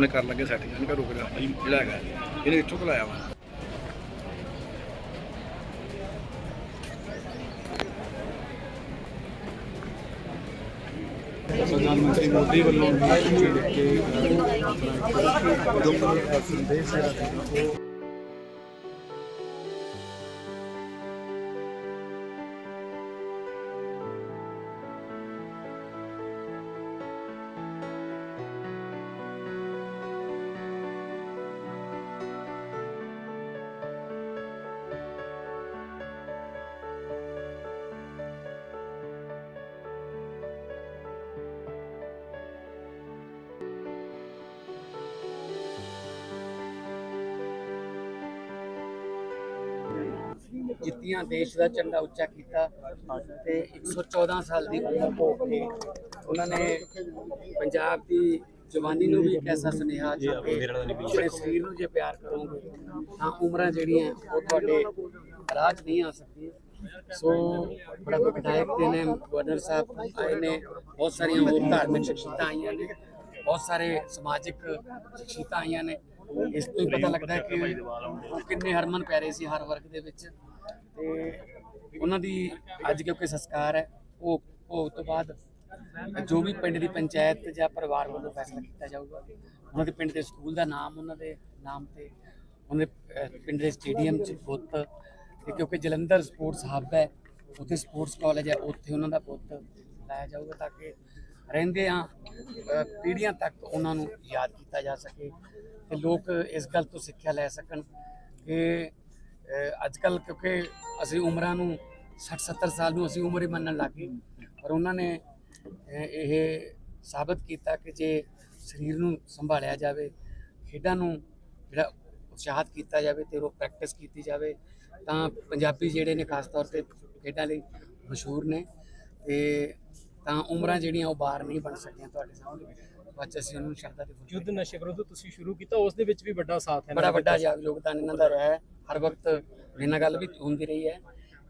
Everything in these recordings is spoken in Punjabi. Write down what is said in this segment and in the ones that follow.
ਉਹਨੇ ਕਰਨ ਲੱਗੇ ਸੈਟਿੰਗ ਇਹਨੇ ਕਿਹਾ ਰੁਕ ਜਾ ਭਾਈ ਜਿਹੜਾ ਹੈਗਾ, ਇਹਨੇ ਇੱਥੋਂ ਕਲਾਇਆ ਵਾ। ਪ੍ਰਧਾਨ ਮੰਤਰੀ ਮੋਦੀ ਵੱਲੋਂ ਜਿਹੜੇ ਕਿ ਆਪਣਾ ਸੰਦੇਸ਼ ਜਿਹੜਾ ਜਿੱਤੀਆਂ ਦੇਸ਼ ਦਾ ਝੰਡਾ ਉੱਚਾ ਕੀਤਾ ਤੇ 114 ਸਾਲ ਦੀ ਉਮਰ ਭੋਗ ਕੇ ਉਹਨਾਂ ਨੇ ਪੰਜਾਬ ਦੀ ਜਵਾਨੀ ਨੂੰ ਵੀ ਇੱਕ ਐਸਾ ਸੁਨੇਹਾ ਦਿੱਤਾ ਕਿ ਸਰੀਰ ਨੂੰ ਜੇ ਪਿਆਰ ਕਰੋਗੇ, ਤਾਂ ਉਮਰਾਂ ਜਿਹੜੀਆਂ ਉਹ ਤੁਹਾਡੇ ਰਾਜ ਨਹੀਂ ਆ ਸਕਦੀਆਂ। ਸੋ ਬੜਾ ਦੁਖਦਾਇਕ ਦਿਨ ਹੈ ਗਵਰਨਰ ਸਾਹਿਬ ਆਏ ਨੇ, ਬਹੁਤ ਸਾਰੀਆਂ ਹੋਰ ਧਾਰਮਿਕ ਸ਼ਖਸੀਅਤਾਂ ਆਈਆਂ ਨੇ, ਬਹੁਤ ਸਾਰੇ ਸਮਾਜਿਕ ਸ਼ਖਸੀਅਤਾਂ ਆਈਆਂ ਨੇ। ਇਸ ਤੋਂ ਹੀ ਪਤਾ ਲੱਗਦਾ ਹੈ ਕਿ ਉਹ ਕਿੰਨੇ ਹਰਮਨ ਪਿਆਰੇ ਸੀ ਹਰ ਵਰਗ ਦੇ ਵਿੱਚ। ਤੇ ਉਹਨਾਂ ਦੀ ਅੱਜ ਕਿਉਂਕਿ ਸੰਸਕਾਰ ਹੈ, ਉਹ ਉਹ ਤੋਂ ਬਾਅਦ ਜੋ ਵੀ ਪਿੰਡ ਦੀ ਪੰਚਾਇਤ ਜਾਂ ਪਰਿਵਾਰ ਵੱਲੋਂ ਫੈਸਲਾ ਕੀਤਾ ਜਾਊਗਾ, ਉਹਨਾਂ ਦੇ ਪਿੰਡ ਦੇ ਸਕੂਲ ਦਾ ਨਾਮ, ਉਹਨਾਂ ਦੇ ਨਾਮ ਤੇ ਉਹਨਾਂ ਦੇ ਪਿੰਡ ਦੇ ਸਟੇਡੀਅਮ 'ਚ ਬੁੱਤ ਤੇ ਕਿਉਂਕਿ ਜਲੰਧਰ ਸਪੋਰਟਸ ਹੱਬ ਹੈ, ਉੱਥੇ ਸਪੋਰਟਸ ਕਾਲਜ ਹੈ, ਉੱਥੇ ਉਹਨਾਂ ਦਾ ਬੁੱਤ ਲਾਇਆ ਜਾਊਗਾ ਤਾਂ ਕਿ ਰਹਿੰਦੇ ਆ ਪੀੜ੍ਹੀਆਂ ਤੱਕ ਉਹਨਾਂ ਨੂੰ ਯਾਦ ਕੀਤਾ ਜਾ ਸਕੇ ਤੇ ਲੋਕ ਇਸ ਗੱਲ ਤੋਂ ਸਿੱਖਿਆ ਲੈ ਸਕਣ ਕਿ ਅੱਜ ਕੱਲ ਕਿਉਂਕਿ ਅਸੀਂ ਉਮਰਾਂ ਨੂੰ 60 70 ਸਾਲ ਨੂੰ ਅਸੀਂ ਉਮਰ ਹੀ ਮੰਨਣ ਲੱਗ ਗਏ, ਪਰ ਉਹਨਾਂ ਨੇ ਇਹ ਸਾਬਤ ਕੀਤਾ ਕਿ ਜੇ ਸਰੀਰ ਨੂੰ ਸੰਭਾਲਿਆ ਜਾਵੇ, ਖੇਡਾਂ ਨੂੰ ਜਿਹੜਾ ਉਤਸ਼ਾਹਤ ਕੀਤਾ ਜਾਵੇ ਤੇ ਉਹ ਪ੍ਰੈਕਟਿਸ ਕੀਤੀ ਜਾਵੇ, ਤਾਂ ਪੰਜਾਬੀ ਜਿਹੜੇ ਨੇ ਖਾਸ ਤੌਰ ਤੇ ਖੇਡਾਂ ਲਈ ਮਸ਼ਹੂਰ ਨੇ ਤੇ ਤਾਂ ਉਮਰਾਂ ਜਿਹੜੀਆਂ ਉਹ ਬਾਹਰ ਨਹੀਂ ਬਣ ਸਕਦੀਆਂ ਤੁਹਾਡੇ ਸਾਹਮਣੇ। ਬੱਚ ਅਸੀਂ ਉਹਨੂੰ ਸ਼ਰਧਾ ਦੇ ਫੁੱਲ ਯੁੱਧ ਨਸ਼ੇ ਵਿਰੁੱਧ ਤੁਸੀਂ ਸ਼ੁਰੂ ਕੀਤਾ ਉਸ ਦੇ ਵਿੱਚ ਵੀ ਵੱਡਾ ਸਾਥ ਹੈ। ਬੜਾ ਵੱਡਾ ਯੋਗਦਾਨ ਇਹਨਾਂ ਦਾ ਰਿਹਾ ਹੈ। ਹਰ ਵਕਤ ਨਾਲ ਗੱਲ ਵੀ ਹੁੰਦੀ ਰਹੀ ਹੈ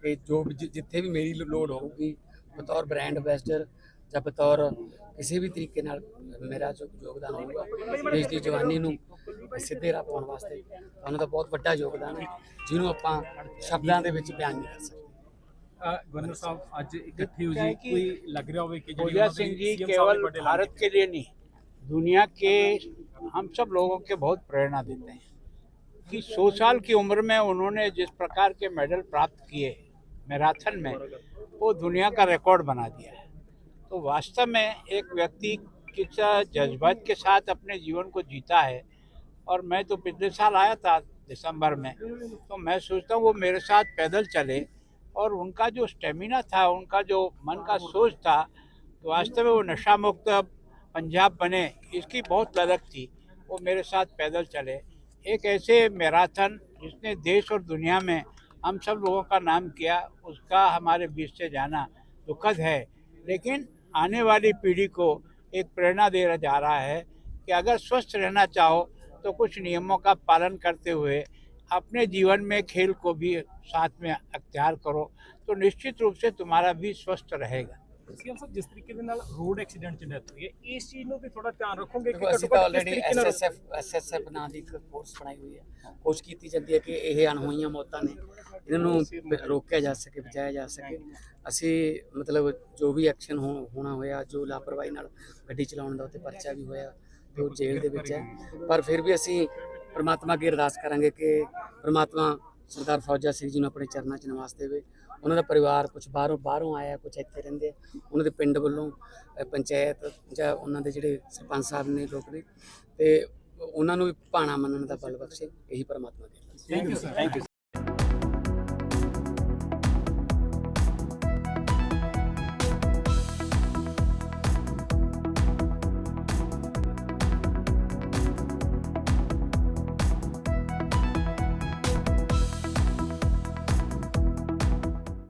ਕਿ ਜੋ ਜਿੱਥੇ ਵੀ ਮੇਰੀ ਲੋੜ ਹੋਊਗੀ ਬਤੌਰ ਬ੍ਰਾਂਡ ਐਂਬੈਸਡਰ ਜਾਂ ਬਤੌਰ ਕਿਸੇ ਵੀ ਤਰੀਕੇ ਨਾਲ ਮੇਰਾ ਜੋ ਯੋਗਦਾਨ ਹੋਊਗਾ ਦੇਸ਼ ਦੀ ਜਵਾਨੀ ਨੂੰ ਸਿੱਧੇ ਰਾਹ ਪਾਉਣ ਵਾਸਤੇ ਉਹਨਾਂ ਦਾ ਬਹੁਤ ਵੱਡਾ ਯੋਗਦਾਨ ਹੈ ਜਿਹਨੂੰ ਆਪਾਂ ਸ਼ਬਦਾਂ ਦੇ ਵਿੱਚ ਬਿਆਨ ਨਹੀਂ ਕਰ ਸਕਦੇ। ਗਵਰਨਰ ਸਾਹਿਬ ਅੱਜ ਇਕੱਠੇ ਹੋ ਜੀ ਕੋਈ ਲੱਗ ਰਿਹਾ ਹੋਵੇ ਕਿ ਜਿਹੜੀ पूजा ਉਹਨਾਂ ਦੀ सिंह जी CM ਸਾਹਿਬ केवल ਨੇ ਵੱਡੇ भारत के लिए नहीं दुनिया के हम सब लोगों के बहुत प्रेरणा देते हैं कि सौ साल की उम्र में उन्होंने जिस प्रकार के मेडल प्राप्त किए मैराथन में वो दुनिया का रिकॉर्ड बना दिया है तो वास्तव में एक व्यक्ति किस जज्बात के साथ अपने जीवन को जीता है और मैं तो पिछले साल आया था दिसंबर में तो मैं सोचता हूँ वो मेरे साथ पैदल चले और उनका जो स्टेमिना था, उनका जो मन का सोच था तो वास्तव में वो नशा मुक्त पंजाब बने, इसकी बहुत ललक थी। वो मेरे साथ पैदल चले। एक ऐसे मैराथन जिसने देश और दुनिया में हम सब लोगों का नाम किया, उसका हमारे बीच से जाना दुखद है। लेकिन आने वाली पीढ़ी को एक प्रेरणा दे जा रहा है कि अगर स्वस्थ रहना चाहो तो कुछ नियमों का पालन करते हुए अपने जीवन में खेल को भी साथ में अख्तियार करो तो निश्चित रूप से तुम्हारा भी स्वस्थ रहेगा ਸੀਐਮ ਸਾਹਿਬ ਜਿਸ ਤਰੀਕੇ ਦੇ ਨਾਲ ਰੋਡ ਐਕਸੀਡੈਂਟ ਚ ਡੈਥ ਹੋਈ ਹੈ ਇਸ ਚੀਜ਼ ਨੂੰ ਵੀ ਥੋੜਾ ਧਿਆਨ ਰੱਖੋਗੇ ਦੇਖੋ ਅਸੀਂ ਤਾਂ ਆਲਰੇਡੀ ਐਸਐਸਐਫ ਐਸਐਸਐਫ ਨਾਂ ਦੀ ਇੱਕ ਫੋਰਸ ਬਣਾਈ ਹੋਈ ਹੈ ਕੋਸ਼ਿਸ਼ ਕੀਤੀ ਜਾਂਦੀ ਹੈ ਕਿ ਇਹ ਅਣਹੋਈਆਂ ਮੌਤਾਂ ਨੇ ਇਹਨਾਂ ਨੂੰ ਬ- ਰੋਕਿਆ ਜਾ ਸਕੇ ਬਚਾਇਆ ਜਾ ਸਕੇ ਅਸੀਂ ਮਤਲਬ ਜੋ ਵੀ ਐਕਸ਼ਨ ਹੋਣਾ ਹੋਇਆ ਜੋ ਲਾਪਰਵਾਹੀ ਨਾਲ ਗੱਡੀ ਚਲਾਉਣ ਦਾ ਉੱਤੇ ਪਰਚਾ ਵੀ ਹੋਇਆ ਤੇ ਉਹ ਜੇਲ੍ਹ ਦੇ ਵਿੱਚ ਹੈ ਪਰ ਫਿਰ ਵੀ ਅਸੀਂ ਪ੍ਰਮਾਤਮਾ ਅੱਗੇ ਅਰਦਾਸ ਕਰਾਂਗੇ ਕਿ ਪ੍ਰਮਾਤਮਾ ਸਰਦਾਰ ਫੌਜਾ ਸਿੰਘ ਜੀ ਨੂੰ ਆਪਣੇ ਚਰਨਾਂ 'ਚ ਨਿਵਾਸ ਦੇਵੇ। ਉਹਨਾਂ ਦਾ ਪਰਿਵਾਰ ਕੁਝ ਬਾਹਰੋਂ ਬਾਹਰੋਂ ਆਇਆ ਕੁਝ ਇੱਥੇ ਰਹਿੰਦੇ ਆ। ਉਹਨਾਂ ਦੇ ਪਿੰਡ ਵੱਲੋਂ ਪੰਚਾਇਤ ਜਾਂ ਉਹਨਾਂ ਦੇ ਜਿਹੜੇ ਸਰਪੰਚ ਸਾਹਿਬ ਨੇ ਲੋਕ ਨੇ, ਤੇ ਉਹਨਾਂ ਨੂੰ ਵੀ ਭਾਣਾ ਮੰਨਣ ਦਾ ਬਲ ਬਖਸ਼ੇ। ਇਹੀ ਪਰਮਾਤਮਾ ਦੀ thank you sir thank you